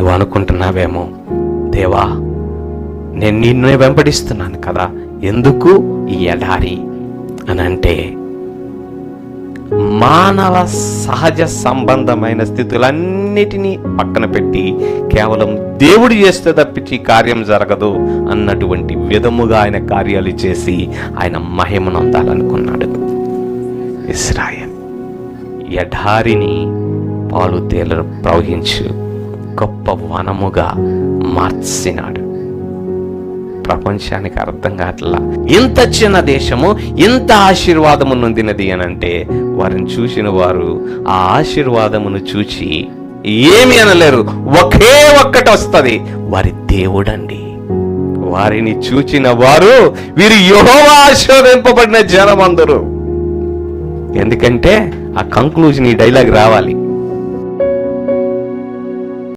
నువ్వు అనుకుంటున్నావేమో? దేవా నేను నిన్నే వెంబడిస్తున్నాను కదా ఎందుకు ఈ ఎడారి? అని అంటే మానవ సహజ సంబంధమైన స్థితులన్నిటినీ పక్కన పెట్టి కేవలం దేవుడు చేస్తే తప్పించి కార్యం జరగదు అన్నటువంటి విధముగా ఆయన కార్యాలు చేసి ఆయన మహిమనొందాలనుకున్నాడు ఇస్రాయల్ ఎడారిని పాలు తేలరు ప్రవహించు. గొప్ప వనముగా మార్చినాడు. ప్రపంచానికి అర్థం కావట్లా? ఇంత చిన్న దేశము ఇంత ఆశీర్వాదము నొందినది అని అంటే వారిని చూసిన వారు ఆ ఆశీర్వాదమును చూచి ఏమి అనలేరు. ఒకే ఒక్కటి వస్తుంది వారి దేవుడండి. వారిని చూచిన వారు వీరు యెహోవా ఆశీర్వదింపబడిన జనం అందరూ ఎందుకంటే ఆ కంక్లూజన్ ఈ డైలాగ్ రావాలి.